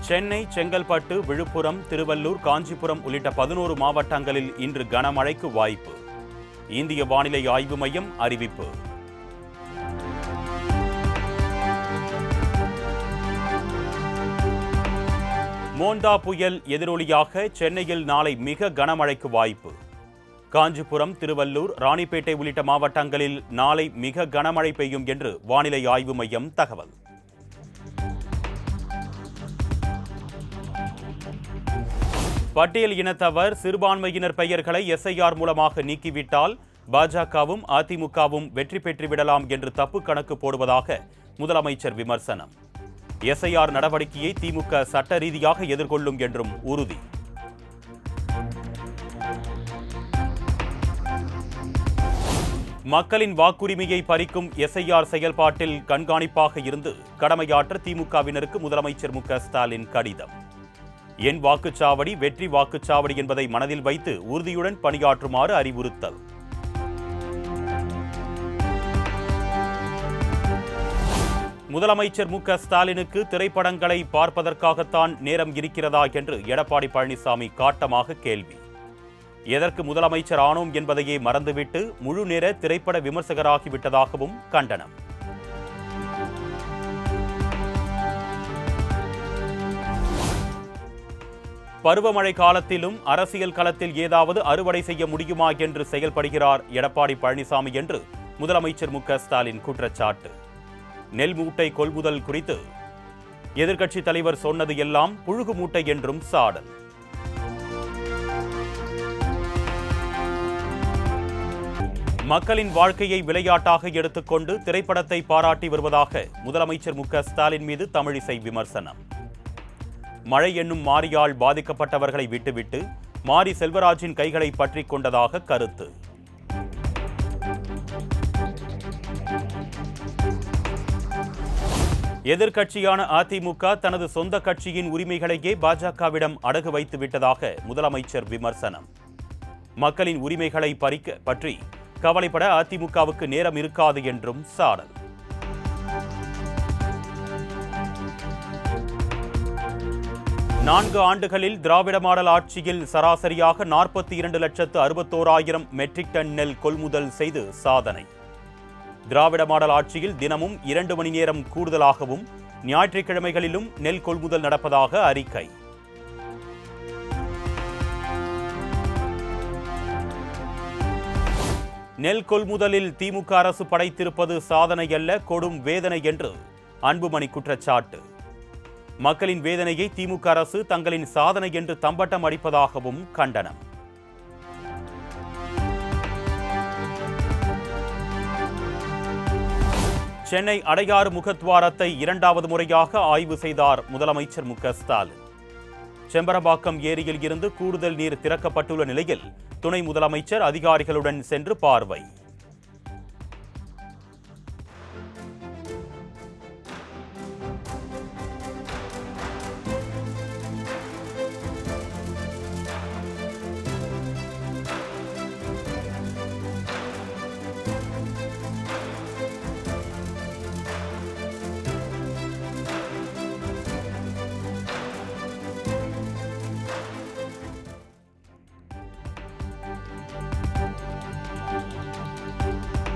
சென்னை செங்கல்பட்டு விழுப்புரம் திருவள்ளூர் காஞ்சிபுரம் உள்ளிட்ட பதினோரு மாவட்டங்களில் இன்று கனமழைக்கு வாய்ப்பு. இந்திய வானிலை ஆய்வு மையம் அறிவிப்பு. மோண்டா புயல் எதிரொலியாக சென்னையில் நாளை மிக கனமழைக்கு வாய்ப்பு. காஞ்சிபுரம் திருவள்ளூர் ராணிப்பேட்டை உள்ளிட்ட மாவட்டங்களில் நாளை மிக கனமழை பெய்யும் என்று வானிலை ஆய்வு மையம் தகவல். பட்டியல் இனத்தவர் சிறுபான்மையினர் பெயர்களை எஸ்ஐஆர் மூலமாக நீக்கிவிட்டால் பாஜகவும் அதிமுகவும் வெற்றி பெற்றுவிடலாம் என்று தப்பு கணக்கு போடுவதாக முதலமைச்சர் விமர்சனம். எஸ்ஐஆர் நடவடிக்கையை திமுக சட்ட ரீதியாக எதிர்கொள்ளும் என்றும் உறுதி. மக்களின் வாக்குரிமையை பறிக்கும் எஸ்ஐஆர் செயல்பாட்டில் கண்காணிப்பாக இருந்து கடமையாற்ற திமுகவினருக்கு முதலமைச்சர் மு ஸ்டாலின் கடிதம். என் வாக்குச்சாவடி வெற்றி வாக்குச்சாவடி என்பதை மனதில் வைத்து உறுதியுடன் பணியாற்றுமாறு அறிவுறுத்தல். முதலமைச்சர் மு க ஸ்டாலினுக்கு திரைப்படங்களை பார்ப்பதற்காகத்தான் நேரம் இருக்கிறதா என்று எடப்பாடி பழனிசாமி காட்டமாக கேள்வி. எதற்கு முதலமைச்சர் ஆனோம் என்பதையே மறந்துவிட்டு முழு நேர திரைப்பட விமர்சகராகிவிட்டதாகவும் கண்டனம். பருவமழை காலத்திலும் அரசியல் களத்தில் ஏதாவது அறுவடை செய்ய முடியுமா என்று செயல்படுகிறார் எடப்பாடி பழனிசாமி என்று முதலமைச்சர் மு ஸ்டாலின் குற்றச்சாட்டு. நெல் மூட்டை கொள்முதல் குறித்து எதிர்க்கட்சித் தலைவர் சொன்னது எல்லாம் புழுகு மூட்டை என்றும் சாடல். மக்களின் வாழ்க்கையை விளையாட்டாக எடுத்துக்கொண்டு திரைப்படத்தை பாராட்டி வருவதாக முதலமைச்சர் மு ஸ்டாலின் மீது தமிழிசை விமர்சனம். மழை என்னும் மாரியால் பாதிக்கப்பட்டவர்களை விட்டுவிட்டு மாரி செல்வராஜின் கைகளை பற்றி கொண்டதாக கருத்து. எதிர்க்கட்சியான அதிமுக தனது சொந்த கட்சியின் உரிமைகளையே பாஜகவிடம் அடகு வைத்து விட்டதாக முதலமைச்சர் விமர்சனம். மக்களின் உரிமைகளை பறிக்க பற்றி கவலைப்பட அதிமுகவுக்கு நேரம் இருக்காது என்றும் சாடல் நான்கு ஆண்டுகளில் திராவிட மாடல் ஆட்சியில் சராசரியாக நாற்பத்தி இரண்டு லட்சத்து அறுபத்தோராயிரம் மெட்ரிக் டன் நெல் கொள்முதல் செய்து சாதனை. திராவிட மாடல் ஆட்சியில் தினமும் இரண்டு மணி நேரம் கூடுதலாகவும் ஞாயிற்றுக்கிழமைகளிலும் நெல் கொள்முதல் நடப்பதாக அறிக்கை. நெல் கொள்முதலில் திமுக அரசு படைத்திருப்பது சாதனை அல்ல கொடும் வேதனை என்று அன்புமணி குற்றச்சாட்டு. மக்களின் வேதனையை திமுக அரசு தங்களின் சாதனை என்று தம்பட்டம் அடிப்பதாகவும் கண்டனம். சென்னை அடையாறு முகத்வாரத்தை இரண்டாவது முறையாக ஆய்வு செய்தார் முதலமைச்சர் மு க ஸ்டாலின். செம்பரபாக்கம் ஏரியில் இருந்து கூடுதல் நீர் திறக்கப்பட்டுள்ள நிலையில் துணை முதலமைச்சர் அதிகாரிகளுடன் சென்று பார்வை.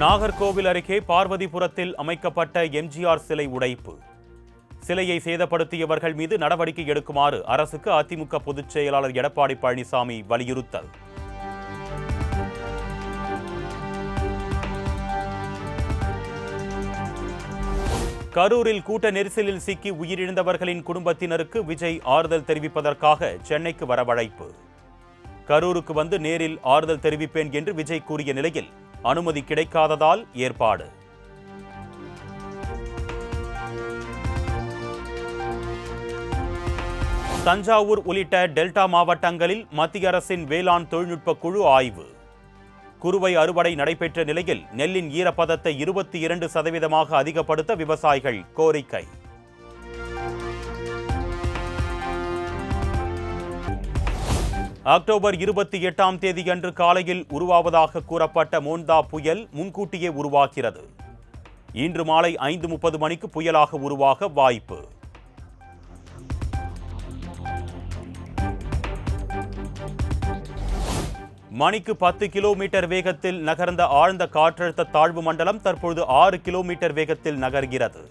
நாகர்கோவில் அருகே பார்வதிபுரத்தில் அமைக்கப்பட்ட எம்ஜிஆர் சிலை உடைப்பு. சிலையை சேதப்படுத்தியவர்கள் மீது நடவடிக்கை எடுக்குமாறு அரசுக்கு அதிமுக பொதுச் செயலாளர் எடப்பாடி பழனிசாமி வலியுறுத்தல். கரூரில் கூட்ட நெரிசலில் சிக்கி உயிரிழந்தவர்களின் குடும்பத்தினருக்கு விஜய் ஆறுதல் தெரிவிப்பதற்காக சென்னைக்கு வரவழைப்பு. கரூருக்கு வந்து நேரில் ஆறுதல் தெரிவிப்பேன் என்று விஜய் கூறிய நிலையில் அனுமதி கிடைக்காததால் ஏற்பாடு. தஞ்சாவூர் உள்ளிட்ட டெல்டா மாவட்டங்களில் மத்திய அரசின் வேளாண் தொழில்நுட்ப குழு ஆய்வு. குறுவை அறுவடை நடைபெற்ற நிலையில் நெல்லின் ஈரப்பதத்தை இருபத்தி இரண்டு சதவீதமாக அதிகப்படுத்த விவசாயிகள் கோரிக்கை. அக்டோபர் இருபத்தி எட்டாம் தேதியன்று காலையில் உருவாவதாக கூறப்பட்ட மோந்தா புயல் முன்கூட்டியே உருவாகிறது. இன்று மாலை ஐந்து முப்பது மணிக்கு புயலாக உருவாக வாய்ப்பு. மணிக்கு பத்து கிலோமீட்டர் வேகத்தில் நகர்ந்த ஆழ்ந்த காற்றழுத்த தாழ்வு மண்டலம் தற்பொழுது ஆறு கிலோமீட்டர் வேகத்தில் நகர்கிறது.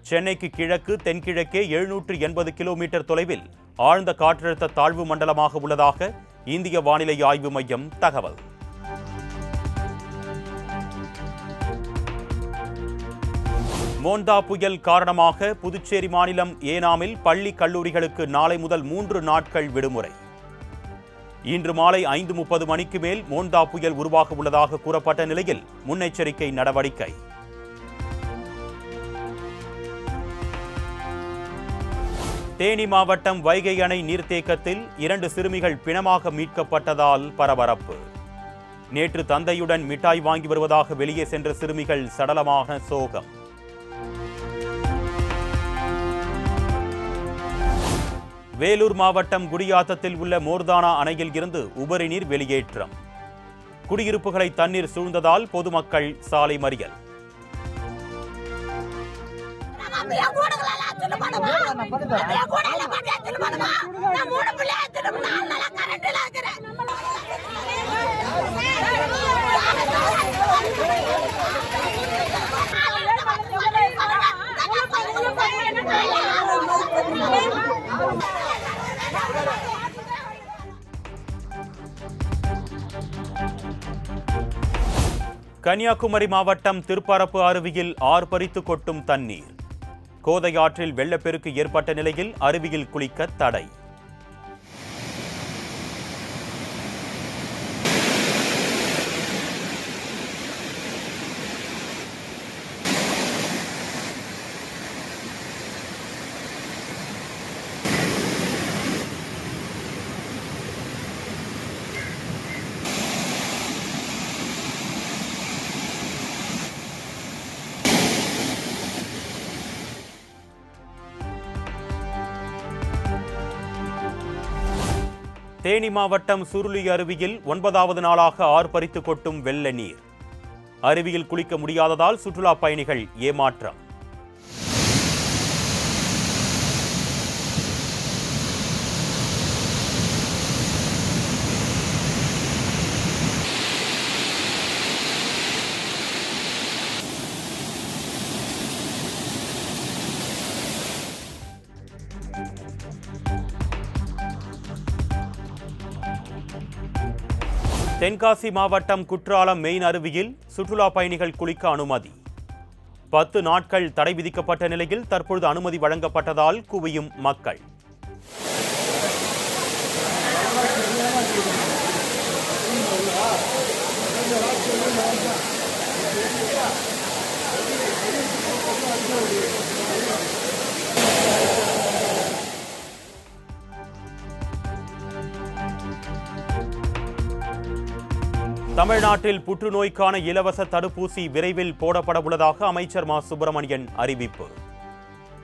சென்னைக்கு கிழக்கு தென்கிழக்கே எழுநூற்று எண்பது கிலோமீட்டர் தொலைவில் ஆழ்ந்த காற்றழுத்த தாழ்வு மண்டலமாக உள்ளதாக இந்திய வானிலை ஆய்வு மையம் தகவல். மோந்தா புயல் காரணமாக புதுச்சேரி மாநிலம் ஏனாமில் பள்ளி கல்லூரிகளுக்கு நாளை முதல் மூன்று நாட்கள் விடுமுறை. இன்று மாலை ஐந்து முப்பது மணிக்கு மேல் மோந்தா புயல் உருவாக உள்ளதாக கூறப்பட்ட நிலையில் முன்னெச்சரிக்கை நடவடிக்கை. தேனி மாவட்டம் வைகை அணை நீர்த்தேக்கத்தில் இரண்டு சிறுமிகள் பிணமாக மீட்கப்பட்டதால் பரபரப்பு. நேற்று தந்தையுடன் மிட்டாய் வாங்கி வருவதாக வெளியே சென்ற சிறுமிகள் சடலமாக சோகம். வேலூர் மாவட்டம் குடியாத்தத்தில் உள்ள மோர்தானா அணையில் இருந்து உபரி நீர் வெளியேற்றம். குடியிருப்புகளை தண்ணீர் சூழ்ந்ததால் பொதுமக்கள் சாலை மறியல். என் பண்ணுமா? என் பண்ணி பண்ணுமா? நான் மூணு நாலு நாளா கரண்ட்ல இருக்கிறேன். கன்னியாகுமரி மாவட்டம் திருப்பரப்பு அருவியில் ஆர்ப்பரித்து கொட்டும் தண்ணீர் கோதை ஆற்றில் வெள்ளப்பெருக்கு ஏற்பட்ட நிலையில் அருவியில் குளிக்க தடை. தேனி மாவட்டம் சுருளி அருவியில் ஒன்பதாவது நாளாக ஆர்ப்பரித்து கொட்டும் வெள்ள நீர் அருவியில் குளிக்க முடியாததால் சுற்றுலா பயணிகள் ஏமாற்றம். தென்காசி மாவட்டம் குற்றாலம் மெயின் அருவியில் சுற்றுலா பயணிகள் குளிக்க அனுமதி. பத்து நாட்கள் தடை விதிக்கப்பட்ட நிலையில் தற்பொழுது அனுமதி வழங்கப்பட்டதால் குவியும் மக்கள். தமிழ்நாட்டில் புற்றுநோய்க்கான இலவச தடுப்பூசி விரைவில் போடப்பட உள்ளதாக அமைச்சர் மா. சுப்பிரமணியன் அறிவிப்பு.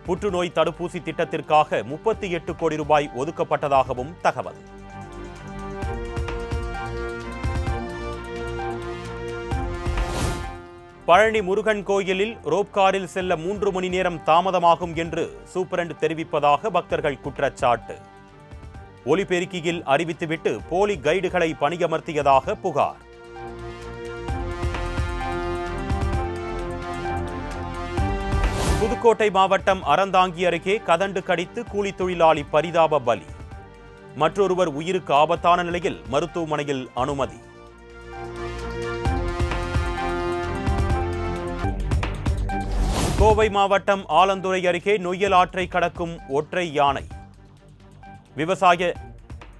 புற்றுநோய் தடுப்பூசி திட்டத்திற்காக முப்பத்தி எட்டு கோடி ரூபாய் ஒதுக்கப்பட்டதாகவும் தகவல். பழனி முருகன் கோயிலில் ரோப்காரில் செல்ல மூன்று மணி நேரம் தாமதமாகும் என்று சூப்பரண்ட் தெரிவிப்பதாக பக்தர்கள் குற்றச்சாட்டு. ஒலிபெருக்கியில் அறிவித்துவிட்டு போலி கைடுகளை பணியமர்த்தியதாக புகார். புதுக்கோட்டை மாவட்டம் அறந்தாங்கி அருகே கதண்டு கடித்து கூலி தொழிலாளி பரிதாப பலி. மற்றொருவர் உயிருக்கு ஆபத்தான நிலையில் மருத்துவமனையில் அனுமதி. கோவை மாவட்டம் ஆலந்துறை அருகே நொய்யல் ஆற்றை கடக்கும் ஒற்றை யானை. விவசாய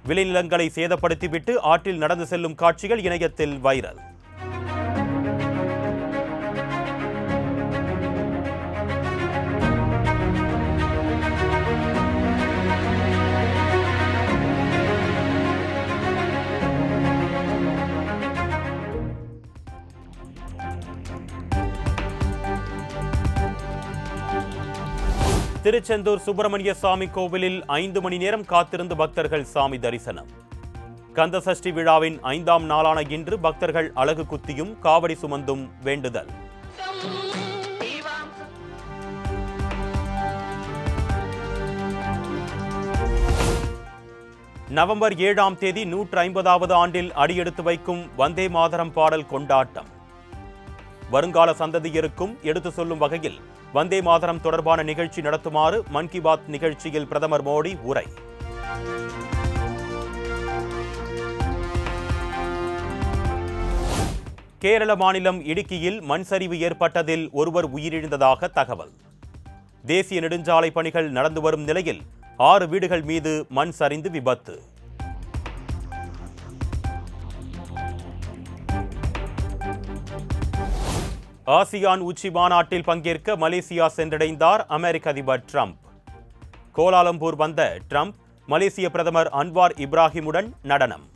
விளைநிலங்களை சேதப்படுத்திவிட்டு ஆற்றில் நடந்து செல்லும் காட்சிகள் இணையத்தில் வைரல். திருச்செந்தூர் சுப்பிரமணிய சுவாமி கோவிலில் ஐந்து மணி நேரம் காத்திருந்து பக்தர்கள் சாமி தரிசனம். கந்தசஷ்டி விழாவின் ஐந்தாம் நாளான இன்று பக்தர்கள் அழகு குத்தியும் காவடி சுமந்தும் வேண்டுதல். நவம்பர் ஏழாம் தேதி நூற்று ஐம்பதாவது ஆண்டில் அடியெடுத்து வைக்கும் வந்தே மாதரம் பாடல் கொண்டாட்டம். வருங்கால சந்ததியருக்கும் எடுத்து சொல்லும் வகையில் வந்தே மாதரம் தொடர்பான நிகழ்ச்சி நடத்துமாறு மன் கி பாத் நிகழ்ச்சியில் பிரதமர் மோடி உரை. கேரள மாநிலம் இடுக்கியில் மண் சரிவு ஏற்பட்டதில் ஒருவர் உயிரிழந்ததாக தகவல். தேசிய நெடுஞ்சாலை பணிகள் நடந்து வரும் நிலையில் ஆறு வீடுகள் மீது மண் சரிந்து விபத்து. ஆசியான் உச்சி மாநாட்டில் பங்கேற்க மலேசியா சென்றடைந்தார் அமெரிக்க அதிபர் ட்ரம்ப். கோலாலம்பூர் வந்த ட்ரம்ப் மலேசிய பிரதமர் அன்வார் இப்ராஹிமுடன் நடனம்.